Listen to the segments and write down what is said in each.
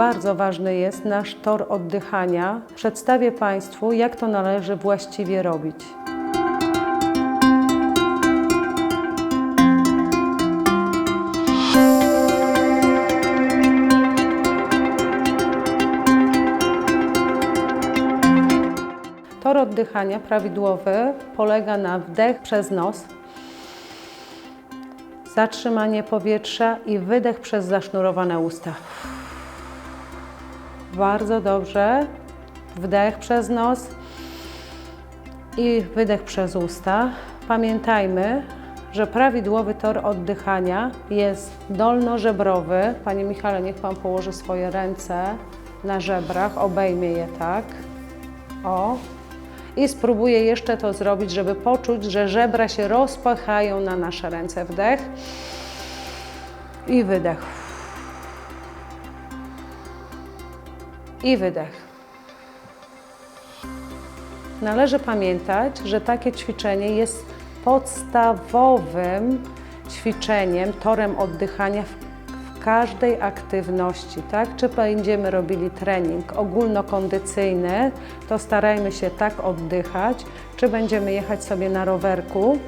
bardzo ważny jest nasz tor oddychania. Przedstawię Państwu, jak to należy właściwie robić. Tor oddychania prawidłowy polega na wdech przez nos, zatrzymanie powietrza i wydech przez zasznurowane usta. Bardzo dobrze. Wdech przez nos i wydech przez usta. Pamiętajmy, że prawidłowy tor oddychania jest dolnożebrowy. Panie Michale, niech Pan położy swoje ręce na żebrach, obejmie je tak. O. I spróbuję jeszcze to zrobić, żeby poczuć, że żebra się rozpychają na nasze ręce. Wdech i wydech. I wydech. Należy pamiętać, że takie ćwiczenie jest podstawowym ćwiczeniem, torem oddychania w, każdej aktywności, tak? Czy będziemy robili trening ogólnokondycyjny, to starajmy się tak oddychać, czy będziemy jechać sobie na rowerku,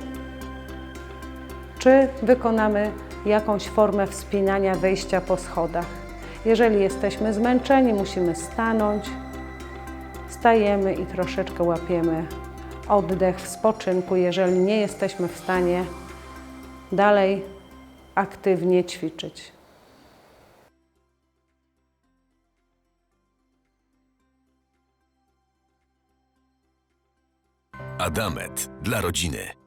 czy wykonamy jakąś formę wspinania, wyjścia po schodach. Jeżeli jesteśmy zmęczeni, musimy stanąć, stajemy i troszeczkę łapiemy oddech w spoczynku, jeżeli nie jesteśmy w stanie dalej aktywnie ćwiczyć. Adamet dla rodziny.